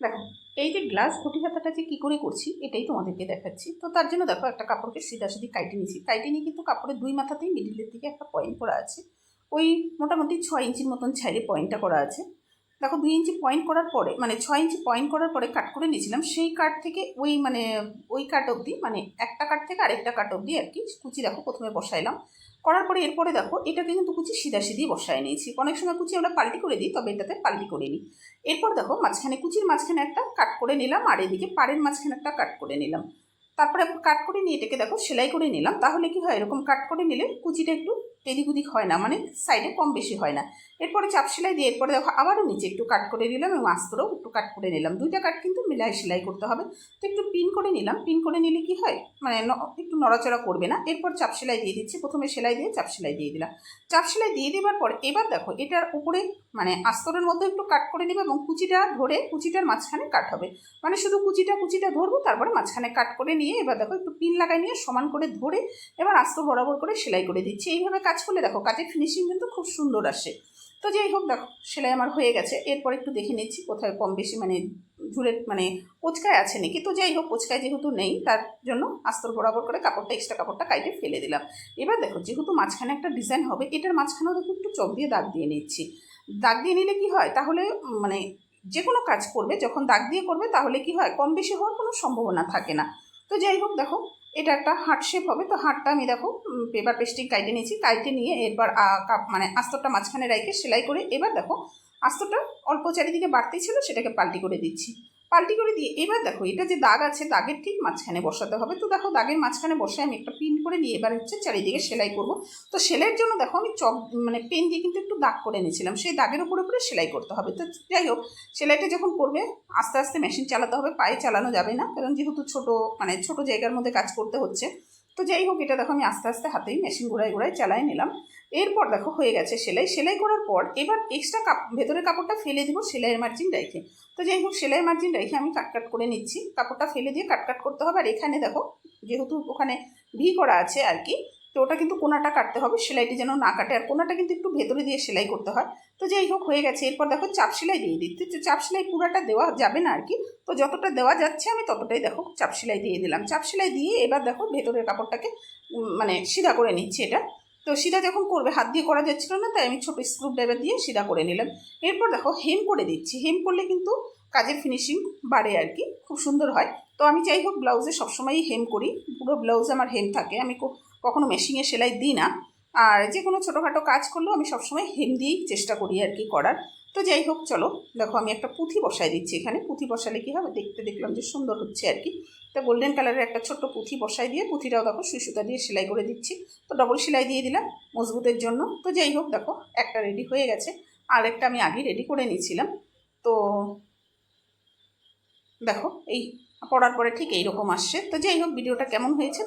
দেখো, এই যে গ্লাস ঘটি হাতাটা যে কী করে করছি, এটাই তোমাদেরকে দেখাচ্ছি। তো তার জন্য দেখো একটা কাপড়কে সিধা সিধি কাইটে নিয়েছি কাইটে নিয়ে কিন্তু কাপড়ের দুই মাথাতেই মিডিলের দিকে একটা পয়েন্ট করা আছে। ওই মোটামুটি ছয় ইঞ্চির মতন ছাইড়ে পয়েন্টটা করা আছে। দেখো দুই ইঞ্চি পয়েন্ট করার পরে মানে ছয় ইঞ্চি পয়েন্ট করার পরে কাট করে নিয়েছিলাম, সেই কাট থেকে ওই মানে ওই কাট অবধি মানে একটা কাট থেকে আরেকটা কাট অবধি আর কি কুচি দেখো প্রথমে বসাইলাম। করার পরে এরপরে দেখো এটাকে কিন্তু কুচি সিধা সিধি বসায় নিয়েছি। অনেক সময় কুচি আমরা পাল্টি করে দিই, তবে এটাতে পাল্টি করে নিই। এরপর দেখো মাঝখানে কুচির মাঝখানে একটা কাট করে নিলাম, আর এদিকে পাড়ের মাঝখানে একটা কাট করে নিলাম। তারপরে কাট করে নিয়ে এটাকে দেখো সেলাই করে নিলাম, তাহলে কি হয়? এরকম কাট করে নিলে কুচিটা একটু এদিক ওদিক হয় না মানে সাইডে কম বেশি হয় না। এরপরে চাপ সেলাই দিয়ে এরপরে দেখো আবারও নিচে একটু কাট করে নিলাম এবং আস্তরেও একটু কাট করে নিলাম। দুইটা কাট কিন্তু মিলাই সেলাই করতে হবে। তো একটু পিন করে নিলাম। পিন করে নিলে কি হয়? মানে নড়াচড়া করবে না। এরপর চাপ সেলাই দিয়ে দিচ্ছি। প্রথমে সেলাই দিয়ে চাপ সেলাই দিয়ে দিলাম। চাপ সেলাই দিয়ে দেওয়ার পর এবার দেখো, এটার উপরে মানে আস্তরের মধ্যে একটু কাট করে নেবে এবং কুচিটা ধরে কুচিটার মাঝখানে কাট হবে। মানে শুধু কুচিটা কুচিটা ধরবো, তারপরে মাঝখানে কাট করে নিয়ে এবার দেখো একটু পিন লাগাই নিয়ে সমান করে ধরে এবার আস্ত বরাবর করে সেলাই করে দিচ্ছি। এইভাবে কাজ করলে দেখো, কাজের ফিনিশিং কিন্তু খুব সুন্দর আসে। তো যাই হোক দেখো, সেলাই আমার হয়ে গেছে। এরপর একটু দেখে নিচ্ছি কোথায় কম বেশি মানে ঝুলে মানে কোচকায় আছে নাকি। তো যাই হোক কোচকায় যেহেতু নেই, তার জন্য আস্তর বরাবর করে কাপড়টা এক্সট্রা কাপড়টা কাইটে ফেলে দিলাম। এবার দেখো, যেহেতু মাঝখানে একটা ডিজাইন হবে, এটার মাঝখানেও দেখো একটু চক দিয়ে দাগ দিয়ে নিচ্ছি। দাগ দিয়ে নিলে কি হয়? তাহলে মানে যে কোনো কাজ করবে, যখন দাগ দিয়ে করবে, তাহলে কি হয়? কম বেশি হওয়ার কোনো সম্ভাবনা থাকে না। তো যাই হোক দেখো এটা একটা হার্ট শেপ হবে। তো হার্টটা আমি দেখো পেপার পেস্টিং কাইটে নিয়েছি। কাইটে নিয়ে এরপর কাপ- মানে আস্তরটা মাঝখানে রেখে সেলাই করে এবার দেখো, আস্তরটা অল্প চারিদিকে বাড়তেই ছিল, সেটাকে পাল্টি করে দিচ্ছি। পাল্টি করে দিয়ে, এবার দেখো, এটা যে দাগ আছে, দাগের ঠিক মাঝখানে বসাতে হবে। তো দেখো, দাগের মাঝখানে বসে আমি একটা পিন করে নিয়ে, এবার হচ্ছে চারিদিকে সেলাই করব। তো সেলাইয়ের জন্য দেখো, আমি চক মানে পেন দিয়ে কিন্তু একটু দাগ করে নিয়েছিলাম সেই দাগের উপরে উপরে সেলাই করতে হবে। তো যাই হোক, সেলাইটা যখন করবে, আস্তে আস্তে মেশিন চালাতে হবে। পায়ে চালানো যাবে না, কারণ যেহেতু ছোট মানে ছোট জায়গার মধ্যে কাজ করতে হচ্ছে। তো যাই হোক, এটা দেখো আমি আস্তে আস্তে হাতেই মেশিন গোড়ায় ঘোরায় চালাই নিলাম। এরপর দেখো হয়ে গেছে সেলাই। সেলাই করার পর এবার এক্সট্রা কাপ ভেতরের কাপড়টা ফেলে দিব সেলাইয়ের মার্জিন রেখে। তো যাই হোক সেলাই মার্জিন রেখে আমি কাট কাট করে নিচ্ছি। কাপড়টা ফেলে দিয়ে কাট কাট করতে হবে। আর এখানে দেখো, যেহেতু ওখানে ভি করা আছে আর কি তো ওটা কিন্তু কোনাটা কাটতে হবে, সেলাইটি যেন না কাটে। আর কোনাটা কিন্তু একটু ভেতরে দিয়ে সেলাই করতে হয়। তো যাই হোক, হয়ে গেছে। এরপর দেখো, চাপ সেলাই দিয়ে দিচ্ছি। তো চাপ সেলাই পুরাটা দেওয়া যাবে না আর কি তো যতটা দেওয়া যাচ্ছে, আমি ততটাই দেখো চাপ সেলাই দিয়ে দিলাম। চাপ সেলাই দিয়ে এবার দেখো ভেতরের কাপড়টাকে মানে সিধা করে নিচ্ছি এটা। তো সিধা যখন করবে, হাত দিয়ে করা যাচ্ছিল না, তাই আমি ছোটো স্ক্রু ড্রাইভার দিয়ে সিধা করে নিলাম। এরপর দেখো, হেম করে দিচ্ছি। হেম করলে কিন্তু কাজের ফিনিশিং বাড়ে আর কি খুব সুন্দর হয়। তো আমি যাই হোক, ব্লাউজে সবসময়ই হেম করি। পুরো ব্লাউজে আমার হেম থাকে। আমি কখনো মেশিনে সেলাই দিই না। আর যে কোনো ছোটোখাটো কাজ করলেও আমি সবসময় হেম দিয়েই চেষ্টা করি আর কি করার। তো যাই হোক, চলো, দেখো আমি একটা পুঁথি বসাই দিচ্ছি এখানে। পুঁথি বসালে কী হবে? দেখতে দেখলাম যে সুন্দর হচ্ছে আর কি। তো গোল্ডেন কালারের একটা ছোট্ট পুঁথি বসাই দিয়ে পুঁথিটাও দেখো সুতা দিয়ে সেলাই করে দিচ্ছি। তো ডবল সেলাই দিয়ে দিলাম মজবুতের জন্য। তো যাই হোক, দেখো, একটা রেডি হয়ে গেছে। আর একটা আমি আগে রেডি করে নিয়েছিলাম। তো দেখো, এই পড়ার পরে ঠিক এইরকম আসছে। তো যাই হোক, ভিডিওটা কেমন হয়েছে?